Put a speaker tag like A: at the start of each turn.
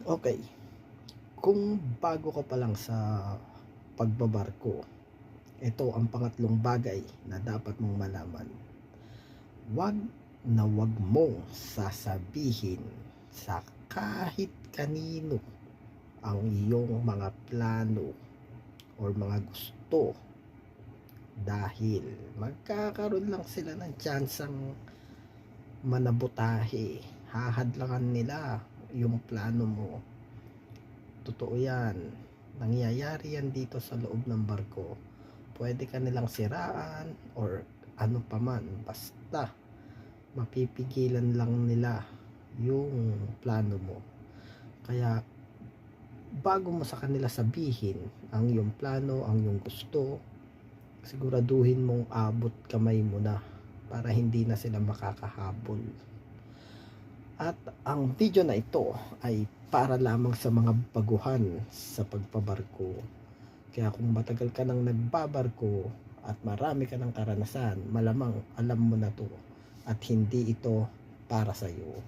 A: Okay. Kung bago ka pa lang sa pagbabarko, ito ang pangatlong bagay na dapat mong malaman. Huwag na huwag mong sasabihin sa kahit kanino ang iyong mga plano or mga gusto dahil magkakaroon lang sila ng tsansang manabutahe hahadlangan nila yung plano mo. Totoo yan. Nangyayari yan dito sa loob ng barko. Pwede ka nilang siraan or ano pa man. Basta mapipigilan lang nila yung plano mo. Kaya bago mo sa kanila sabihin ang iyong plano, ang iyong gusto siguraduhin mong abot kamay mo na para hindi na sila makakahabol. At ang video na ito ay para lamang sa mga baguhan sa pagpabarko. Kaya kung matagal ka nang nagbabarko at marami ka ng karanasan, malamang alam mo na to at hindi ito para sa iyo.